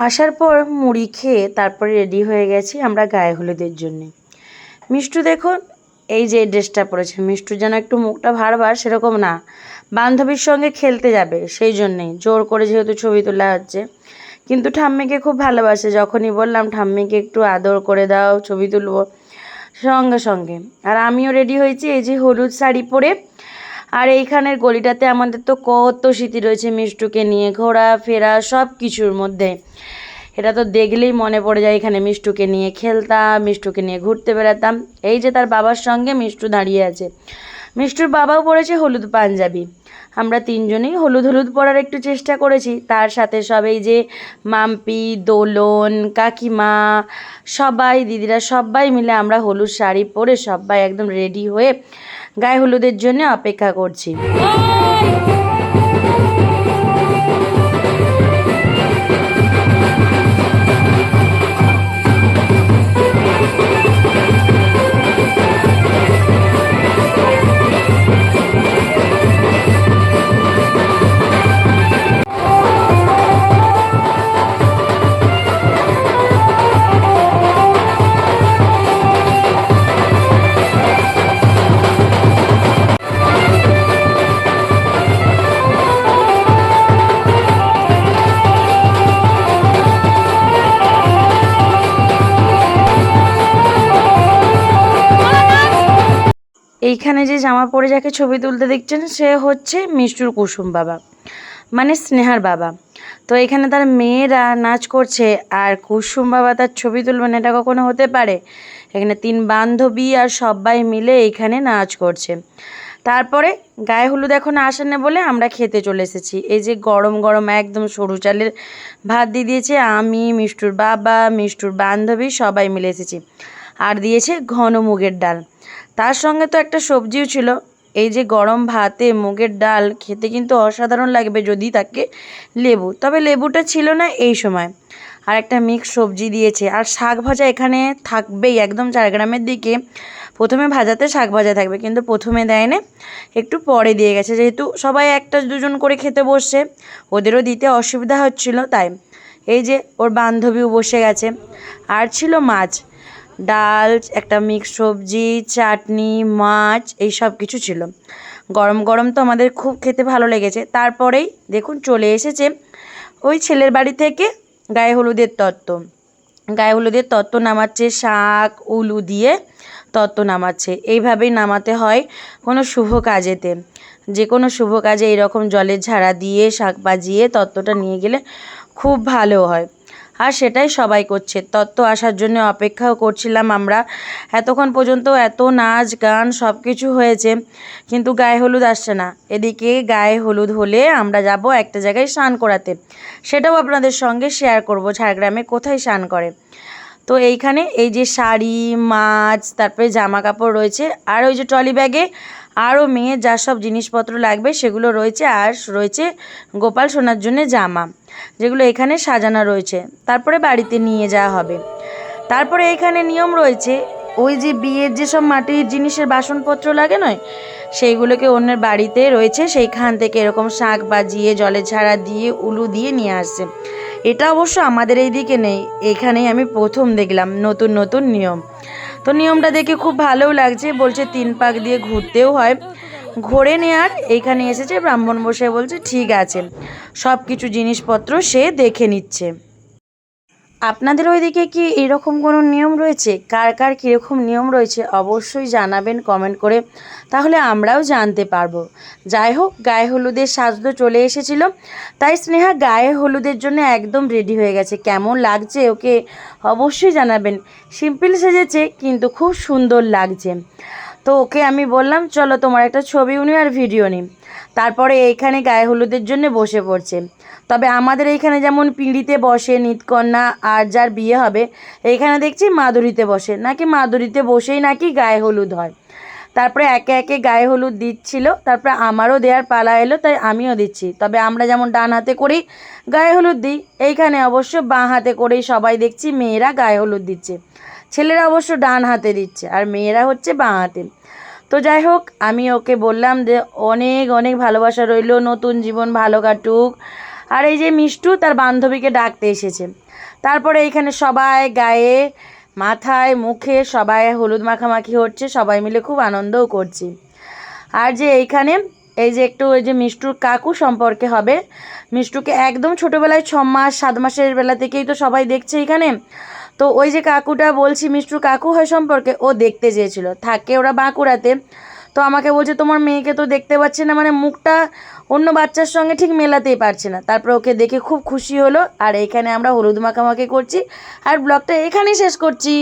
আসার পর মুড়ি খেয়ে তারপরে রেডি হয়ে গেছি আমরা গায়ে হলুদের জন্যে। মিষ্টু দেখুন, এই যে ড্রেসটা পরেছে, মিষ্টু যেন একটু মুখটা ভার ভার সেরকম না। বান্ধবীর সঙ্গে খেলতে যাবে, সেই জন্যেই জোর করে যেহেতু ছবি তোলা হচ্ছে। কিন্তু ঠাম্মিকে খুব ভালোবাসে, যখনই বললাম, ঠাম্মিকে একটু আদর করে দাও, ছবি তুলবো। সঙ্গে সঙ্গে। আর আমিও রেডি হয়েছি এই যে হলুদ শাড়ি পরে আর এইখানের গলিটাতে আমাদের তো কত স্মৃতি রয়েছে মিষ্টুকে নিয়ে, ঘোরা, ফেরা, সব কিছুর মধ্যে। এটা তো দেখলেই মনে পড়ে যায় এখানে মিষ্টুকে নিয়ে খেলতাম, মিষ্টুকে নিয়ে ঘুরতে বেড়াতাম। এই যে তার বাবার সঙ্গে মিষ্টু দাঁড়িয়ে আছে। মিষ্টুর বাবাও পড়েছে হলুদ পাঞ্জাবি। আমরা তিনজনেই হলুদ হলুদ পরার একটু চেষ্টা করেছি। তার সাথে সব এই যে মাম্পি, দোলন, কাকিমা, সবাই, দিদিরা সবাই মিলে আমরা হলুদ শাড়ি পরে সবাই একদম রেডি হয়ে গায়ে হলুদের জন্য অপেক্ষা করছি। এইখানে যে জামা পরে যাকে ছবি তুলতে দেখছেন, সে হচ্ছে মিষ্টুর কুসুম বাবা মানে স্নেহার বাবা। তো এখানে তার মেয়েরা নাচ করছে, আর কুসুম বাবা তার ছবি তুলবেন এটা কখনো হতে পারে? এখানে তিন বান্ধবী আর সবাই মিলে এইখানে নাচ করছে। তারপরে গায়ে হলুদ এখন আসে না বলে আমরা খেতে চলে এসেছি। এই যে গরম গরম একদম সরু চালের ভাত দিয়ে দিয়েছে, আমি, মিষ্টুর বাবা, মিষ্টুর বান্ধবী সবাই মিলে এসেছি। আর দিয়েছে ঘন মুগের ডাল। তার সঙ্গে তো একটা সবজিও ছিল। এই যে গরম ভাতে মুগের ডাল খেতে কিন্তু অসাধারণ লাগবে যদি তাকে লেবু। তবে লেবুটা ছিল না এই সময়। আর একটা মিক্স সবজি দিয়েছে। আর শাক ভাজা এখানে থাকবেই একদম ঝাড়গ্রামের দিকে। প্রথমে ভাজাতে শাক ভাজা থাকবে, কিন্তু প্রথমে দেয় না। একটু পরে দিয়ে গেছে। যেহেতু সবাই একটা দুজন করে খেতে বসছে ওদেরও দিতে অসুবিধা হচ্ছিল, তাই। এই যে ওর বান্ধবীও বসে গেছে। আর ছিল মাছ। ডাল, একটা মিক্স সবজি, চাটনি, মাছ, এই সব কিছু ছিল। গরম গরম তো আমাদের খুব খেতে ভালো লেগেছে। তারপরেই দেখুন চলে এসেছে ওই ছেলের বাড়ি থেকে গায়ে হলুদের তত্ত্ব। গায়ে হলুদের তত্ত্ব নামাচ্ছে, শাক, উলু দিয়ে তত্ত্ব নামাচ্ছে। এইভাবেই নামাতে হয় কোনো শুভ কাজেতে। যে কোনো শুভ কাজে এরকম জলের ঝাড়া দিয়ে, শাক বাজিয়ে তত্ত্বটা নিয়ে গেলে খুব ভালো হয়। আর সেটাই সবাই করছে। তত্ত্ব আসার জন্য অপেক্ষাও করছিলাম আমরা। এতক্ষণ পর্যন্ত এত নাচ, গান সব কিছু হয়েছে, কিন্তু গায়ে হলুদ আসছে না। এদিকে গায়ে হলুদ হলে আমরা যাব একটা জায়গায় স্নান করাতে। সেটাও আপনাদের সঙ্গে শেয়ার করব, ঝাড়গ্রামে কোথায় স্নান করে। তো এইখানে এই যে শাড়ি, মাছ, তারপরে জামা কাপড় রয়েছে, আর ওই যে ট্রলি ব্যাগে আরও মেয়ের যা সব জিনিসপত্র লাগবে সেগুলো রয়েছে আর রয়েছে গোপাল সোনার জন্য জামা, যেগুলো এখানে সাজানো রয়েছে। তারপরে বাড়িতে নিয়ে যাওয়া হবে। তারপরে এখানে নিয়ম রয়েছে, ওই যে বিয়ের যেসব মাটির জিনিসের বাসনপত্র লাগে নয়, সেইগুলোকে অন্যের বাড়িতে রয়েছে, সেইখান থেকে এরকম শাক বাজিয়ে, জলে ছাড়া দিয়ে, উলু দিয়ে নিয়ে আসছে। এটা অবশ্য আমাদের এই দিকে নেই, এখানেই আমি প্রথম দেখলাম, নতুন নতুন নিয়ম। তো নিয়মটা দেখে খুব ভালোও লাগছে। বলছে, তিন পাক দিয়ে ঘুরতেও হয়। ঘোরে নেয়ার, এইখানে এসেছে, ব্রাহ্মণ বসে বলছে, ঠিক আছে। সব কিছু জিনিসপত্র সে দেখে নিচ্ছে। আপনাদের ওইদিকে কি এরকম কোনো নিয়ম রয়েছে? কার কার কীরকম নিয়ম রয়েছে? অবশ্যই জানাবেন কমেন্ট করে। তাহলে আমরাও জানতে পারব। যাই হোক, গায়ে হলুদের সাজতো চলে এসেছিল। তাই স্নেহা গায়ে হলুদের জন্য একদম রেডি হয়ে গেছে। কেমন লাগছে ওকে অবশ্যই জানাবেন। সিম্পল সেজেছে, কিন্তু খুব সুন্দর লাগছে। তো ওকে আমি বললাম, চলো তোমার একটা ছবি উনি আর ভিডিও নিই। তারপরে এইখানে গায়ে হলুদের জন্য বসে পড়ছে। তবে আমাদের এইখানে যেমন পিঁড়িতে বসে নিতকন্যা আর যার বিয়ে হবে, এইখানে দেখছি মাদুরিতে বসে। নাকি মাদুরিতে বসেই নাকি গায়ে হলুদ হয়। তারপরে একে একে গায়ে হলুদ দিচ্ছিল, তারপরে আমারও দেওয়ার পালা এলো, তাই আমিও দিচ্ছি। তবে আমরা যেমন ডান হাতে করেই গায়ে হলুদ দিই। এইখানে অবশ্য বাঁ হাতে করেই সবাই দেখছি মেয়েরা গায়ে হলুদ দিচ্ছে। ছেলেরা অবশ্য ডান হাতে দিচ্ছে, আর মেয়েরা হচ্ছে বাঁ হাতে। তো যাই হোক, আমি ওকে বললাম যে, অনেক অনেক ভালোবাসা রইল, নতুন জীবন ভালো কাটুক। আর এই যে মিষ্টু তার বান্ধবীকে ডাকতে এসেছে। তারপরে এইখানে সবাই গায়ে মাথায়, মুখে সবাই হলুদ মাখামাখি হচ্ছে, সবাই মিলে খুব আনন্দও করছি। আর যে এইখানে এই যে একটু ওই যে মিষ্টুর কাকু সম্পর্কে হবে। মিষ্টুকে একদম ছোটোবেলায় ছ মাস, সাত মাসের বেলা থেকেই তো সবাই দেখছে এখানে। তো ওই যে কাকুটা বলছি মিষ্টুর কাকু হয় সম্পর্কে ও দেখতে চেয়েছিল। থাকে ওরা বাঁকুড়াতে। তো আমাকে বলছে, তোমার মেয়েকে তো দেখতে পাচ্ছে না। মানে মুখটা অন্য বাচ্চার সঙ্গে ঠিক মেলাতেই পারছে না। তারপর ওকে দেখে খুব খুশি হলো। আর এখানে আমরা হলুদ মাখামাখি করছি। আর ব্লগটা এখানেই শেষ করছি।